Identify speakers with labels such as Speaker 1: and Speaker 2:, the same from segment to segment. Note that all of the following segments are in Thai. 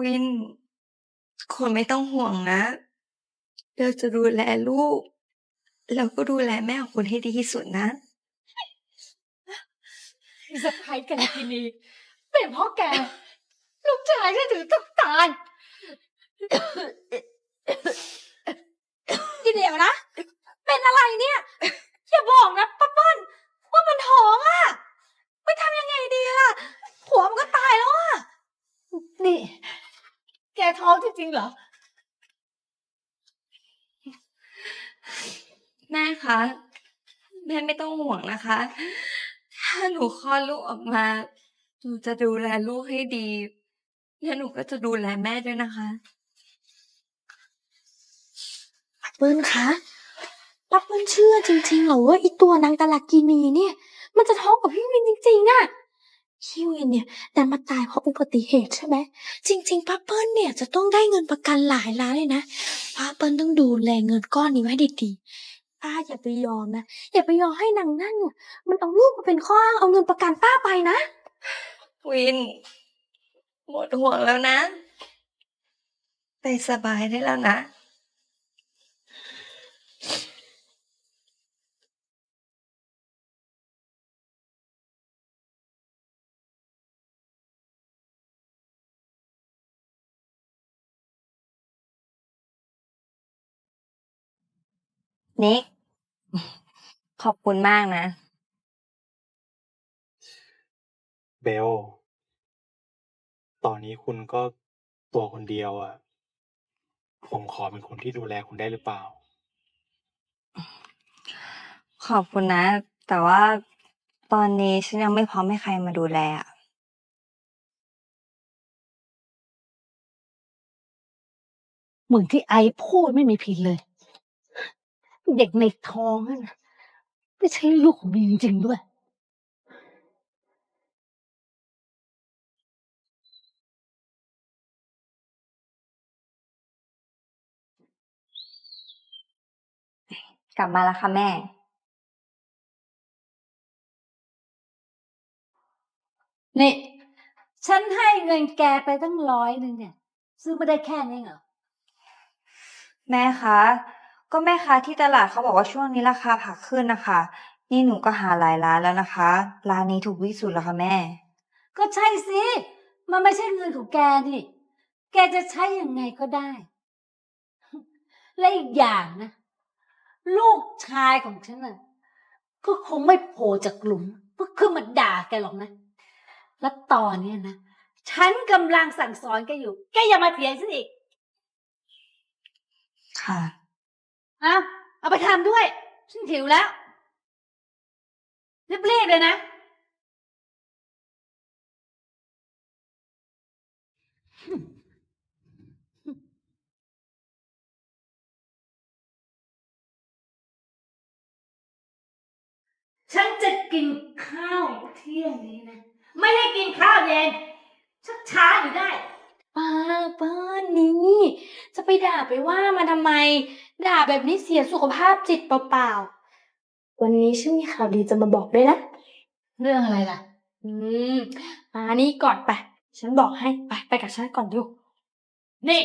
Speaker 1: วิน คุณไม่ต้องห่วงนะ เราจะดูแลลูก แล้วก็ดูแลแม่ของคุณให้ดีที่สุดนะ
Speaker 2: สะพ้ายกันทีนี้เป็นเพราะแก ลูกชายฉันถึงต้องตายที
Speaker 3: เดียวนะ เป็นอะไรเนี่ย อย่าบอกนะป้าเปิ้ลว่ามันท้องอะไปทำยังไงดีล่ะ ผัวมันก็ตายแล้วอะ
Speaker 2: นี่ แกท้องจริงๆเหรอ
Speaker 1: แม่คะ แม่ไม่ต้องห่วงนะคะ ถ้าหนูคลอดลูกออกมา หนูจะดูแลลูกให้ดี และหนูก็จะดูแลแม่ด้วยนะคะ
Speaker 3: เปิ้ลคะป้าเปิ้ลเชื่อจริงๆเหรอว่าไอีตัวนางกาลากินีเนี่ย มันจะท้องกับพี่วินจริงๆอะ พี่วินเนี่ยแต่มาตายเพราะอุบัติเหตุใช่ไหมจริง ๆป้าเปิ้ลเนี่ยจะต้องได้เงินประกันหลายล้านเลยนะป้าเปิ้ลต้องดูแลเงินก้อนนี้ไว้ดีๆป้าอย่าไปยอมนะอย่าไปยอมให้นางนั่นเนี่ยมันเอาลูกมาเป็นข้ออ้างเอาเงินประกันป้าไปนะ
Speaker 1: วิน หมดห่วงแล้วนะ ไปสบายได้แล้วนะ นิก ขอบคุณมากนะ
Speaker 4: เบล ตอนนี้คุณก็ตัวคนเดียวอะ ผมขอเป็นคนที่ดูแลคุณได้หรือเปล่า
Speaker 1: ขอบคุณนะ แต่ว่าตอนนี้ฉันยังไม่พร้อมให้ใครมาดูแลอะ
Speaker 2: เหมือนที่ไอพูดไม่มีผิดเลย เด็กในท้องนั่นน่ะไม่ใช่ลูกของมีจริงๆด้วย
Speaker 1: กลับมาแล้วค่ะแม่
Speaker 2: นี่ ฉันให้เงินแกไปตั้งร้อยหนึ่งเนี่ย ซื้อมาได้แค่นี้เหรอ
Speaker 1: แม่คะ ก็แม่ค้าที่ตลาดเขาบอกว่าช่วงนี้ราคาผักขึ้นนะคะ นี่หนูก็หาหลายร้านแล้วนะคะ ร้านนี้ถูกที่สุดแล้วค่ะแม่
Speaker 2: ก็ใช่สิ มันไม่ใช่เงินของแกนี่ แกจะใช้ยังไงก็ได้ และอีกอย่างนะ ลูกชายของฉันน่ะ ก็คงไม่โผล่จากหลุมเพื่อขึ้นมาด่าแกหรอกนะ และตอนเนี้ยนะ ฉันกำลังสั่งสอนแกอยู่ แกอย่ามาเถียงฉันอีก
Speaker 1: ค่ะ
Speaker 2: อาเอาไปทำด้วย ฉันหิวแล้วรีบๆเลยนะ ฉันจะกินข้าวเที่ยงนี้นะ ไม่ได้กินข้าวเย็นชักช้าอยู่ได้
Speaker 3: ป้าเปิ้ลนี่จะไปด่าไปว่ามันทำไม ด่าแบบนี้เสียสุขภาพจิตเปล่าๆ วันนี้ฉันมีข่าวดีจะมาบอกด้วยนะ
Speaker 2: เรื่องอะไรล่ะ
Speaker 3: อืม มานี่ก่อนไป ฉันบอกให้ ไปไปกับฉันก่อนเดู
Speaker 2: นี่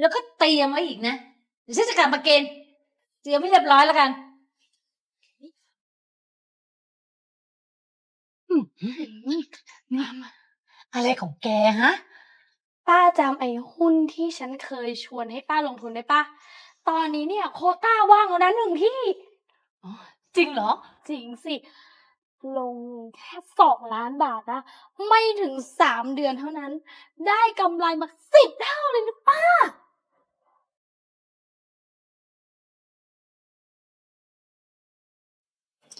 Speaker 2: แล้วก็เตรียมไว้อีกนะ เดี๋ยวฉันจะกลับมากินเตรียมให้เรียบร้อยแล้วกันอืมอะไรของแกฮะ
Speaker 3: ป้าจำไอ้หุ้นที่ฉันเคยชวนให้ป้าลงทุนได้ป้า ตอนนี้เนี่ยโควต้าว่างแล้วนะหนึ่งที่
Speaker 2: จริงเหรอ
Speaker 3: จริงสิ ลงแค่สองล้านบาทนะ ไม่ถึงสามเดือนเท่านั้น ได้กำไรมาสิบเท่าเลยนะป้า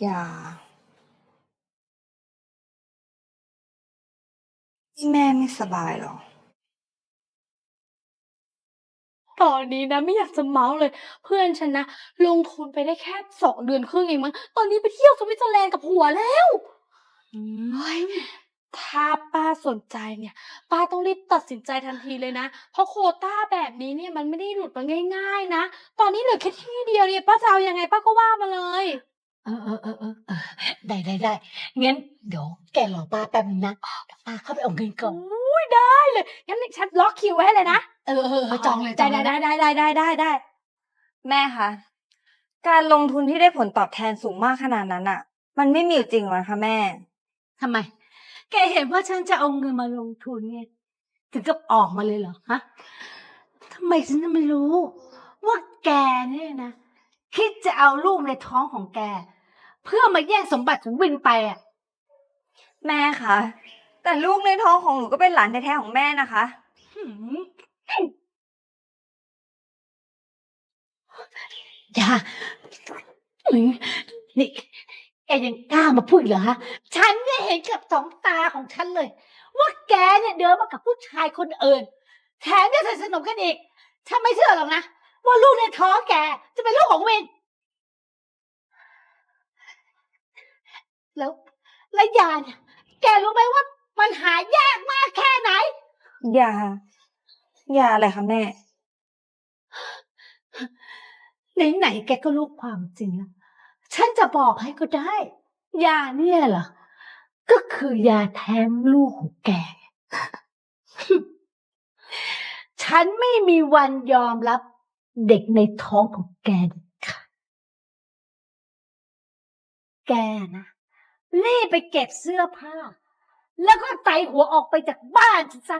Speaker 1: อย่าที่แม่ไม่สบายเหรอ
Speaker 3: ตอนนี้นะไม่อยากจะเมาส์เลย เพื่อนฉันนะ ลงทุนไปได้แค่สองเดือนครึ่งเองมั้งตอนนี้ไปเที่ยวสวิตเซอร์แลนด์กับผัวแล้วเฮ้ยถ้าป้าสนใจเนี่ย ป้าต้องรีบตัดสินใจทันทีเลยนะ เพราะโควต้าแบบนี้เนี่ยมันไม่ได้หลุดมาง่าย ๆ นะ ตอนนี้เหลือแค่ที่เดียวเนี่ยป้าจะเอายังไงป้าก็ว่ามาเลย
Speaker 2: เออเออเออเออเออได้ได้ได้งั้นเดี๋ยวแกรอป้าแป๊บนึงนะเดี๋ยวป้าเข้าไปเอาเงินก่อน
Speaker 3: อุ๊อุ้ยได้เลยงั้นฉันล็อกคิวไว้ให้เลยนะ
Speaker 2: เออเออเออจองเลยจ
Speaker 3: ได้
Speaker 2: องเลย
Speaker 3: ได้
Speaker 2: นะ
Speaker 3: ได้ได้ได้ได้ได้
Speaker 1: แม่คะการลงทุนที่ได้ผลตอบแทนสูงมากขนาดนั้นอะมันไม่มีอยู่จริงหรอกนะคะแม่
Speaker 2: ทำไม แกเห็นว่าฉันจะเอาเงินมาลงทุนไงถึงกับออกมาเลยเหรอฮะทำไมฉันจะไม่รู้ ว่าแกเนี่ยนะ คิดจะเอาลูกในท้องของแก เพื่อมาแย่งสมบัติของวินไปอะ
Speaker 1: แม่คะแต่ลูกในท้องของหนูก็เป็นหลานแท้ๆของแม่นะคะ
Speaker 2: หืม อย่าอุ๊ยนี่แกยังกล้ามาพูดเหรอฮะ ฉันเนี่ยเห็นกับสองตาของฉันเลย ว่าแกเนี่ยเดินมากับผู้ชายคนอื่น แถมยังสนิทสนมกันอีก ฉันไม่เชื่อหรอกนะ ว่าลูกในท้องแกจะเป็นลูกของวิน แล้วและยาเนี่ยแกรู้ไหมว่ามันหายากมากแค่ไหน
Speaker 1: อย่า อย่าอะไรคะแม่
Speaker 2: ไหนๆแกก็รู้ความจริงแล้วฉันจะบอกให้ก็ได้ ยาเนี่ยเหรอ ก็คือยาแท้งลูกของแก ฉันไม่มีวันยอมรับเด็กในท้องของแกค่ะ แกนะรีบไปเก็บเสื้อผ้า แล้วก็ใส่หัวออกไปจากบ้านฉันซะ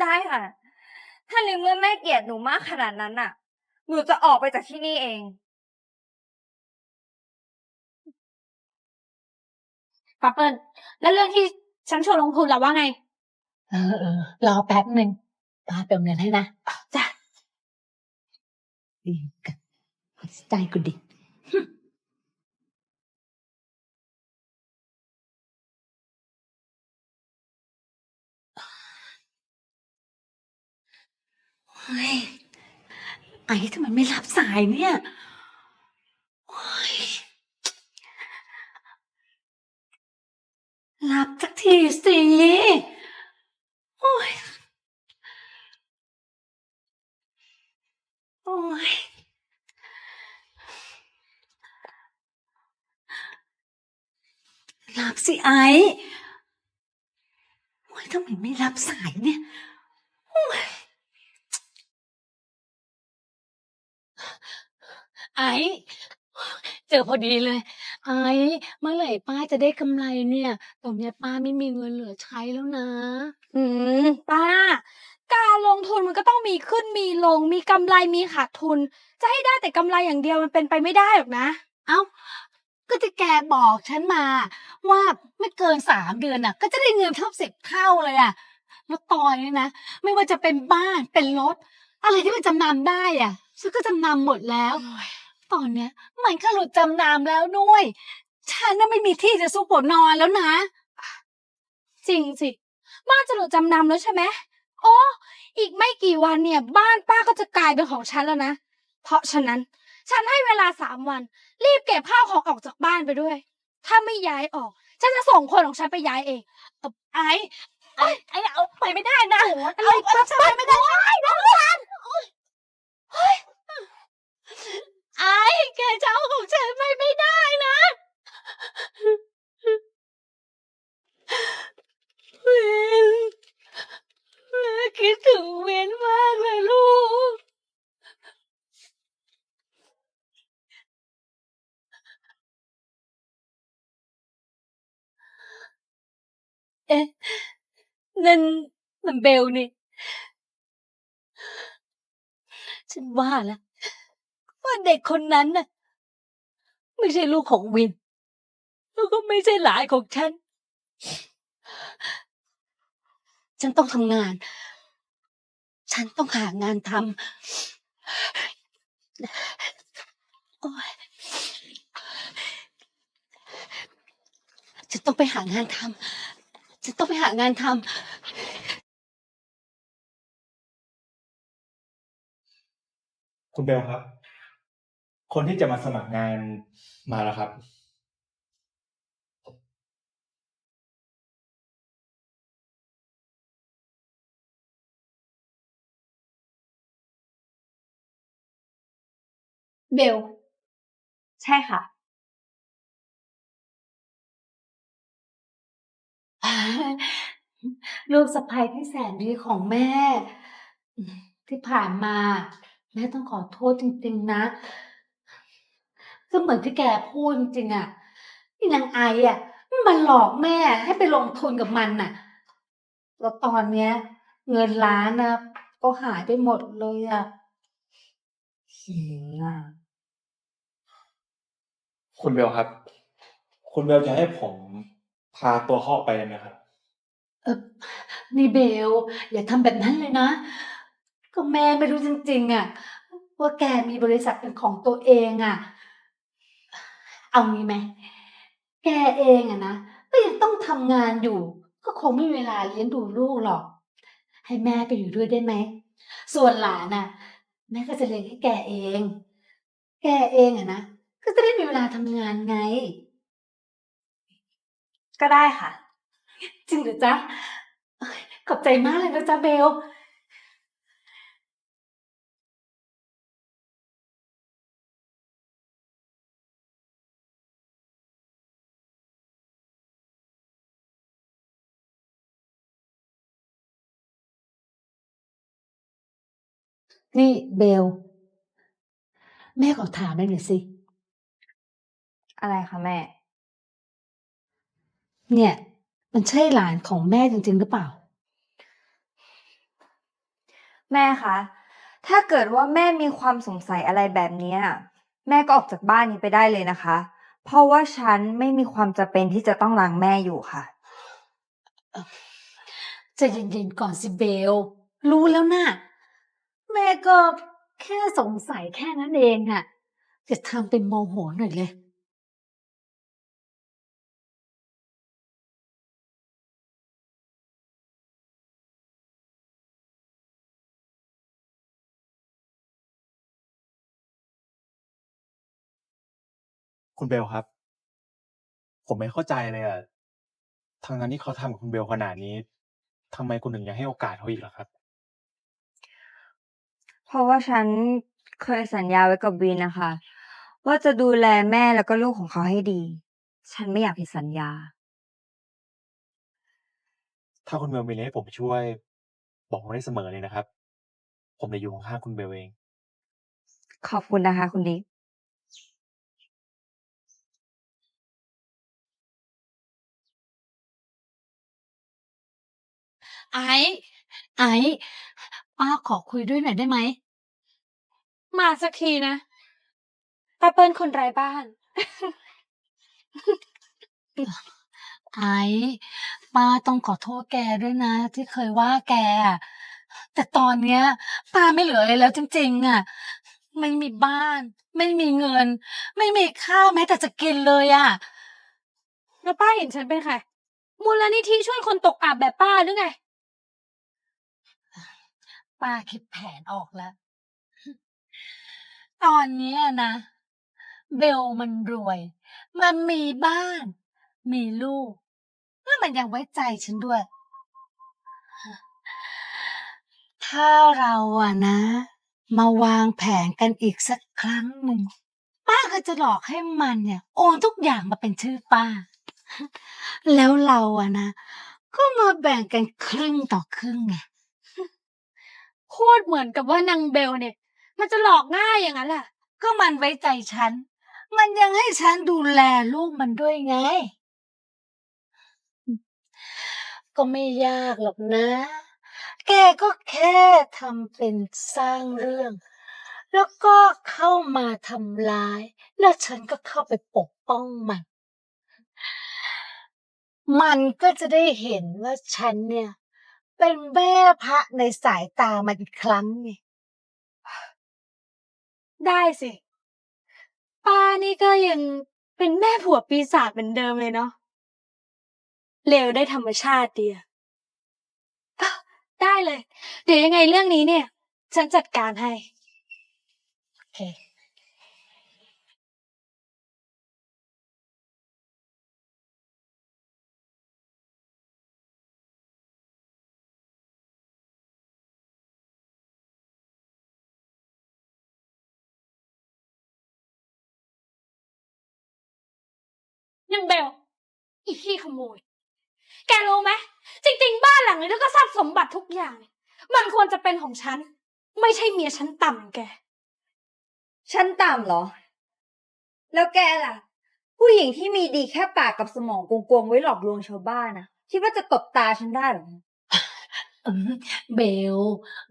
Speaker 1: ได้ค่ะ ถ้าในเมื่อแม่เกลียดหนูมากขนาดนั้นน่ะ หนูจะออกไปจากที่นี่เอง
Speaker 3: ป้าเปิ้ลแล้วเรื่องที่ฉันชวนลงทุนล่ะว่าไง
Speaker 2: เออเออรอแป๊บหนึ่งป้าเติมเงินให้นะจ้ะดีกันใจกูดีเฮ้ย ไอ้ทำไมไม่รับสายเนี่ยโอ้ยรับสักทีสิโอ้ยโอ้ยรับสิไอ้โอ้ยทำไมไม่รับสายเนี่ยโอ้ย ไอ้เจอพอดีเลย ไอ้เมื่อไหร่ป้าจะได้กำไรเนี่ยตอนเนี้ยป้าไม่มีเงินเหลือใช้แล้วนะ
Speaker 3: อืมป้า การลงทุนมันก็ต้องมีขึ้นมีลง มีกำไรมีขาดทุน จะให้ได้แต่กำไรอย่างเดียวมันเป็นไปไม่ได้หรอกนะ
Speaker 2: เอ้า ก็จะแกบอกฉันมา ว่าไม่เกินสามเดือนน่ะ ก็จะได้เงินเท่าสิบเท่าเลยอะแล้วตอนนี้นะ ไม่ว่าจะเป็นบ้านเป็นรถ อะไรที่มันจำนำได้อะฉันก็จำนำหมดแล้ว ตอนเนี้ยมันก็หลุดจำนำแล้วด้วยฉันน่ะไม่มีที่จะซุกหัวนอนแล้วนะ
Speaker 3: จริงสิ บ้านจะหลุดจำนำแล้วใช่ไหมอ๋ออีกไม่กี่วันเนี่ย บ้านป้าก็จะกลายเป็นของฉันแล้วนะ เพราะฉะนั้น ฉันให้เวลาสามวัน รีบเก็บข้าวของออกจากบ้านไปด้วย ถ้าไม่ย้ายออก ฉันจะส่งคนของฉันไปย้ายเอง
Speaker 2: ไอ้ไอ้ไอ้เอาไปไม่ได้นะ
Speaker 3: อะไร
Speaker 2: เอาฉันไปไม่ได้นะ ไอ้แกจะเอาของฉันไปไม่ได้นะ เวนแม่คิดถึงเวนมากเลยลูก เอ๊ะ นั่นมันเบลนี่ ฉันว่าแล้ว ว่าเด็กคนนั้นน่ะ ไม่ใช่ลูกของวิน แล้วก็ไม่ใช่หลานของฉัน ฉันต้องทำงาน ฉันต้องหางานทำโอ๊ยฉันต้องไปหางานทำฉันต้องไปหางานทำ
Speaker 4: คุณเบลครับ คนที่จะมาสมัครงานมาแล้วครับ
Speaker 1: เบล ใช่ค่ะ
Speaker 2: อ่าลูกสะใภ้ที่แสนดีของแม่ ที่ผ่านมา แม่ต้องขอโทษจริง ๆ นะ ก็เหมือนที่แกพูดจริงๆอะนี่นางไออะมันหลอกแม่ให้ไปลงทุนกับมันน่ะแล้วตอนเนี้ย เงินล้านนะก็หายไปหมดเลยอะหิงอะ
Speaker 4: คุณเบลครับ คุณเบลจะให้ผมพาตัวเขาออกไปเลยไหมครับ
Speaker 2: เออนี่เบล อย่าทำแบบนั้นเลยนะ ก็แม่ไม่รู้จริงๆอะว่าแกมีบริษัทเป็นของตัวเองอะ เอางี้ไหมแกเองอะนะก็ยังต้องทำงานอยู่ ก็คงไม่มีเวลาเลี้ยงดูลูกหรอก ให้แม่ไปอยู่ด้วยได้ไหม ส่วนหลานน่ะ แม่ก็จะเลี้ยงให้แกเอง แกเองอะนะก็จะได้มีเวลาทำงานไง
Speaker 1: ก็ได้ค่ะ
Speaker 2: จริงหรือจ๊ะเอ้ยขอบใจมากเลยนะจ๊ะเบล นี่เบล แม่ขอถามได้หน่อยสิ
Speaker 1: อะไรคะแม่
Speaker 2: เนี่ย มันใช่หลานของแม่จริง ๆ หรือเปล่า
Speaker 1: แม่คะ ถ้าเกิดว่าแม่มีความสงสัยอะไรแบบเนี้ยแม่ก็ออกจากบ้านนี้ไปได้เลยนะคะ เพราะว่าฉันไม่มีความจำเป็นที่จะต้องล้างแม่อยู่ค่ะ
Speaker 2: ใจะเย็นๆก่อนสิเบล รู้แล้วนะ่ะ แม่ก็แค่สงสัยแค่นั้นเองอะจะทำเป็นโมโหหน่อยเลย
Speaker 4: คุณเบลครับ ผมไม่เข้าใจเลยอะทางนั้นที่เขาทำกับคุณเบลขนาดนี้ทำไมคุณถึงยังให้โอกาสเขาอีกล่ะครับ
Speaker 1: เพราะว่าฉันเคยสัญญาไว้กับวินนะคะ ว่าจะดูแลแม่แล้วก็ลูกของเขาให้ดี ฉันไม่อยากผิดสัญญา
Speaker 4: ถ้าคุณเบลมีอะไรให้ผมช่วย บอกผมได้เสมอเลยนะครับ ผมจะอยู่ข้างๆคุณเบลเอง
Speaker 1: ขอบคุณนะคะ คุณดิก
Speaker 2: ไอ้ไอ้ ป้าขอคุยด้วยหน่อยได้ไหม
Speaker 3: มาสักทีนะป้าเปิ้ลคนไร้บ้าน
Speaker 2: ไอ้ป้าต้องขอโทษแกด้วยนะ ที่เคยว่าแกอะแต่ตอนเนี้ย ป้าไม่เหลืออะไรแล้วจริง ๆอะ ไม่มีบ้าน ไม่มีเงิน ไม่มีข้าวแม้แต่จะกินเลยอะ
Speaker 3: แล้วป้าเห็นฉันเป็นใครมูลนิธิช่วยคนตกอับแบบป้าหรือไง
Speaker 2: ป้าคิดแผนออกแล้ว ตอนนี้นะ เบลมันรวย มันมีบ้าน มีลูก แล้วมันยังไว้ใจฉันด้วย ถ้าเราอะนะ มาวางแผนกันอีกสักครั้งหนึ่ง ป้าก็จะหลอกให้มันเนี่ย โอนทุกอย่างมาเป็นชื่อป้า แล้วเราอะนะ ก็มาแบ่งกันครึ่งต่อครึ่งไง
Speaker 3: พูดเหมือนกับว่านางเบลเนี่ย มันจะหลอกง่ายอย่างนั้นแหละ
Speaker 2: ก็มันไว้ใจฉัน มันยังให้ฉันดูแลลูกมันด้วยไง ก็ไม่ยากหรอกนะ แกก็แค่ทำเป็นสร้างเรื่อง แล้วก็เข้ามาทำร้าย แล้วฉันก็เข้าไปปกป้องมัน มันก็จะได้เห็นว่าฉันเนี่ย เป็นแม่พระในสายตามันอีกครั้งไง
Speaker 3: ได้สิ ป้านี่ก็ยังเป็นแม่ผัวปีศาจเหมือนเดิมเลยเนาะเลวได้ธรรมชาติดีอะอะได้เลย เดี๋ยวยังไงเรื่องนี้เนี่ย ฉันจัดการให้
Speaker 2: โอเค
Speaker 3: ยังเบล อีขี้ขโมย แกรู้ไหมจริง ๆ บ้านหลังนี้แล้วก็ทรัพย์สมบัติทุกอย่างเนี่ยมันควรจะเป็นของฉัน ไม่ใช่เมียฉันต่ำอย่างแก
Speaker 1: ฉันต่ำเหรอ แล้วแกล่ะ ผู้หญิงที่มีดีแค่ปากกับสมองกวงๆไว้หลอกลวงชาวบ้านนะคิดว่าจะตบตาฉันได้เหรอ
Speaker 2: อืมเบล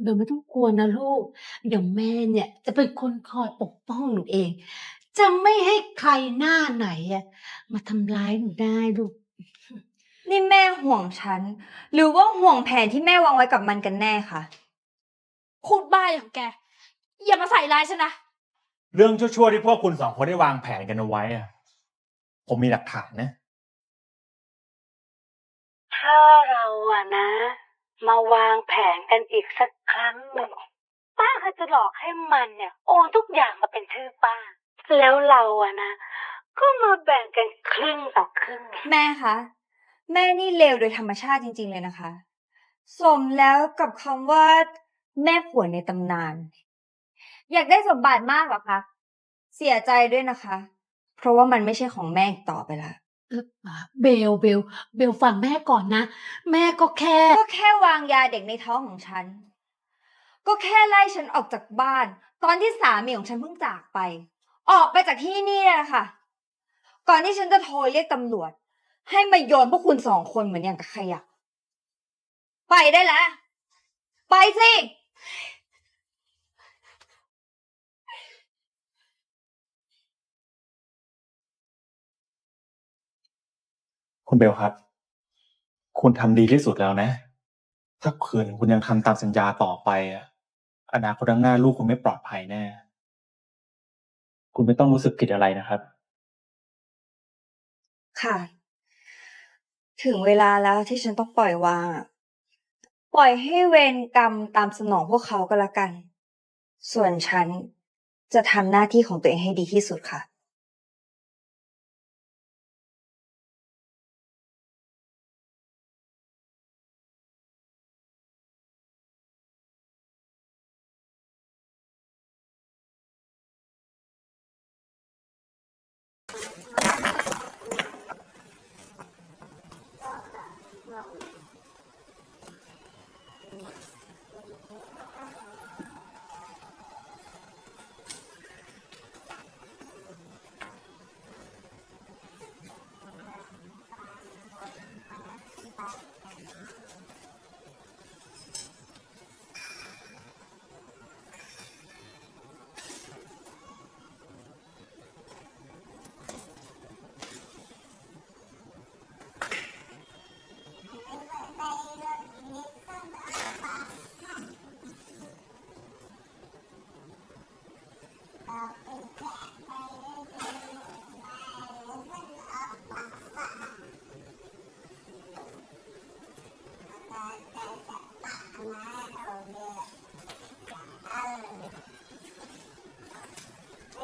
Speaker 2: เบลไม่ต้องกลัวนะลูก เดี๋ยวแม่เนี่ยจะเป็นคนคอยปกป้องหนูเอง จะไม่ให้ใครหน้าไหนอะมาทำร้ายหนูได้ลูก
Speaker 1: นี่แม่ห่วงฉัน หรือว่าห่วงแผนที่แม่วางไว้กับมันกันแน่คะ
Speaker 3: พูดบ้าอย่างแก อย่ามาใส่ร้ายฉันนะ
Speaker 4: เรื่องชั่วๆที่พวกคุณสองคนได้วางแผนกันเอาไว้อะผมมีหลักฐานนะ
Speaker 2: ถ้าเราอะนะ มาวางแผนกันอีกสักครั้งหนึ่งป้าก็จะหลอกให้มันเนี่ย โอนทุกอย่างมาเป็นชื่อป้า แล้วเราอะนะ ก็มาแบ่งกันครึ่งต่อครึ่งไง
Speaker 1: แม่คะ แม่นี่เลวโดยธรรมชาติจริง ๆ เลยนะคะ สมแล้วกับคำว่า แม่ผัวในตำนาน อยากได้สมบัติมากเหรอคะ เสียใจด้วยนะคะ เพราะว่ามันไม่ใช่ของแม่อีกต่อไปละ
Speaker 2: เออเบลเบลเบลฟังแม่ก่อนนะ แม่ก็แค่
Speaker 1: ก็แค่วางยาเด็กในท้องของฉัน ก็แค่ไล่ฉันออกจากบ้าน ตอนที่สามีของฉันเพิ่งจากไป ออกไปจากที่นี่เลยนะคะ ก่อนที่ฉันจะโทรเรียกตำรวจ ให้มาโยนพวกคุณสองคนเหมือนอย่างกับขยะไปได้แล้ว ไปสิ
Speaker 4: คุณเบลครับ คุณทำดีที่สุดแล้วนะ ถ้าคืนคุณยังทำตามสัญญาต่อไปอะอนาคตข้างหน้าลูกคุณไม่ปลอดภัยแน่ คุณไม่ต้องรู้สึกผิดอะไรนะครับ
Speaker 1: ค่ะ ถึงเวลาแล้วที่ฉันต้องปล่อยวางอะปล่อยให้เวรกรรมตามสนองพวกเขาก็แล้วกัน ส่วนฉันจะทำหน้าที่ของตัวเองให้ดีที่สุดค่ะ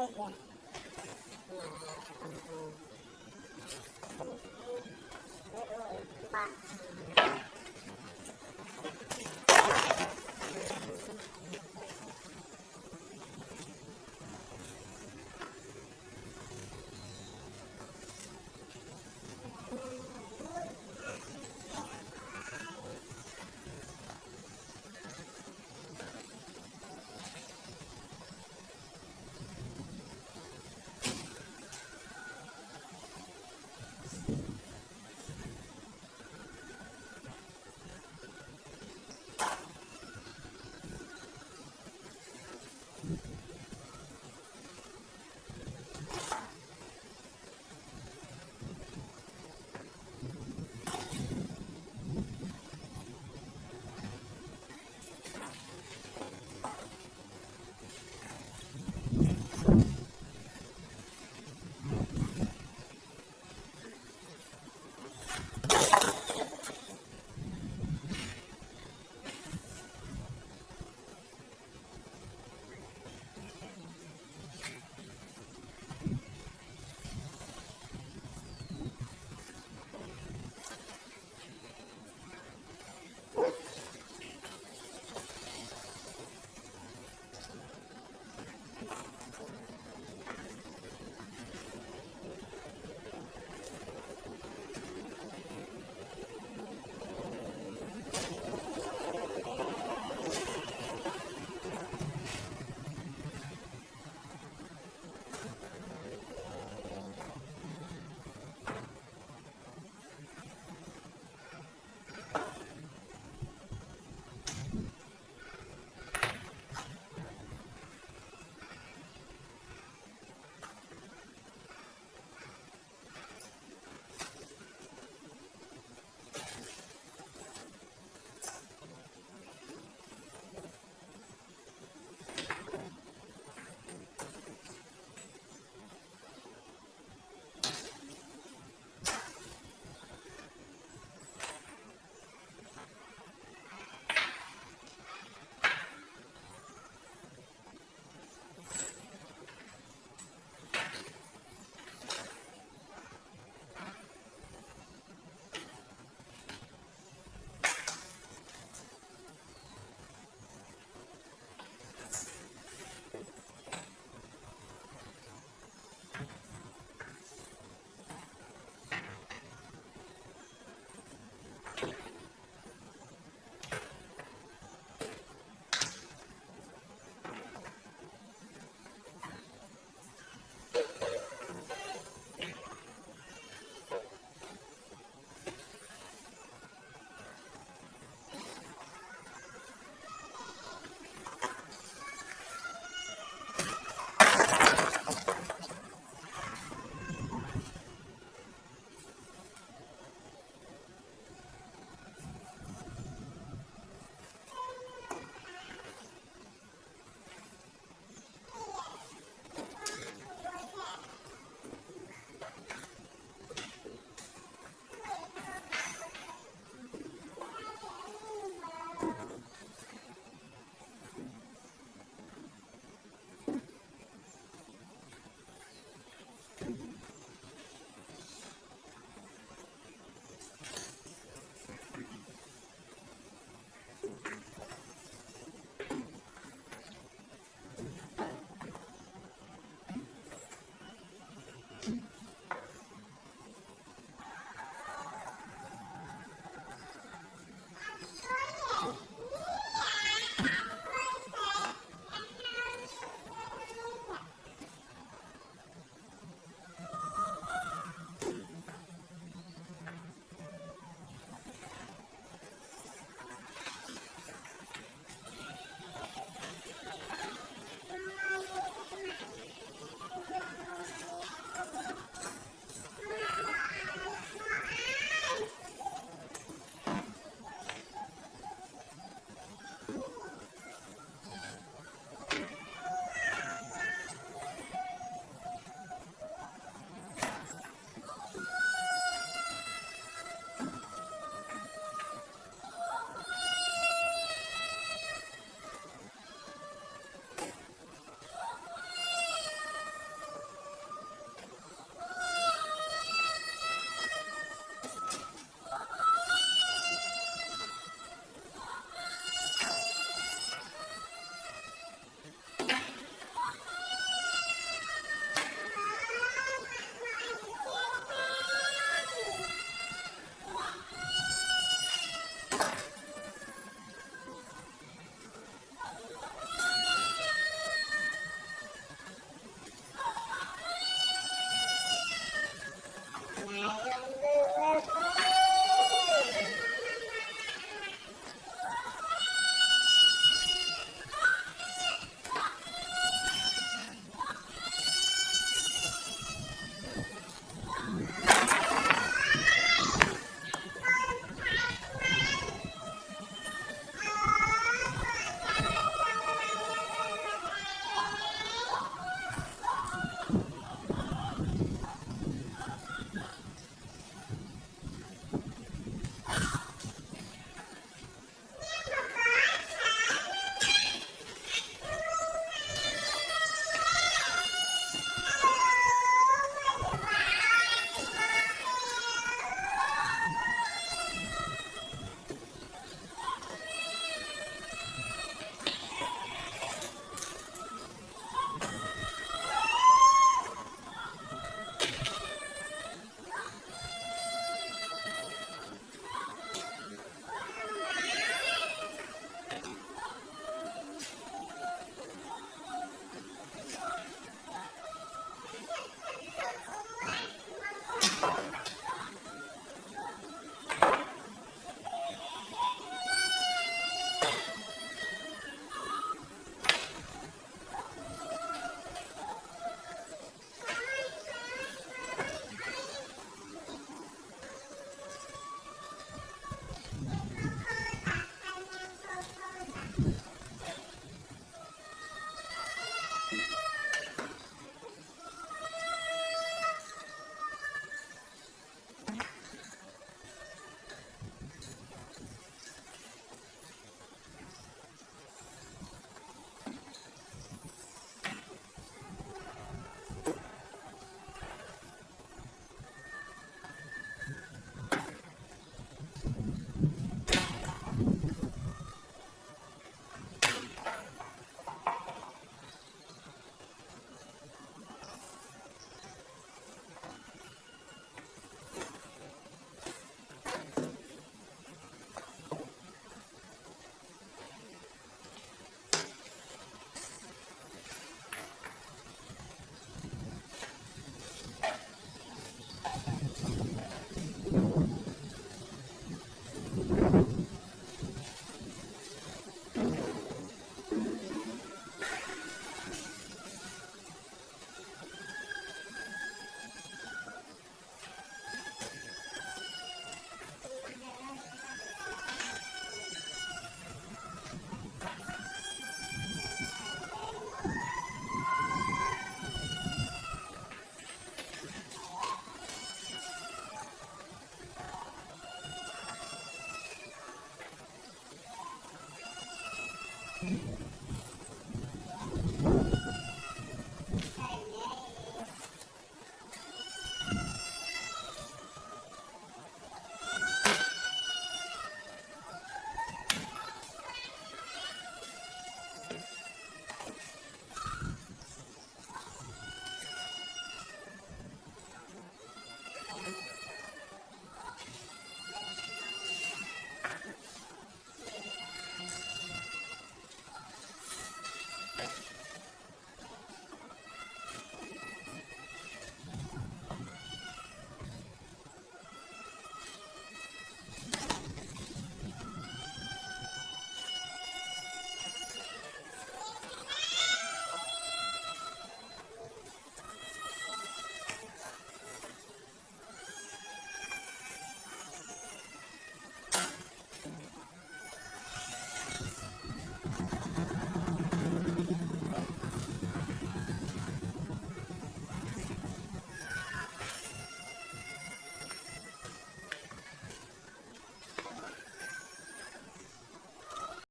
Speaker 1: don't want it.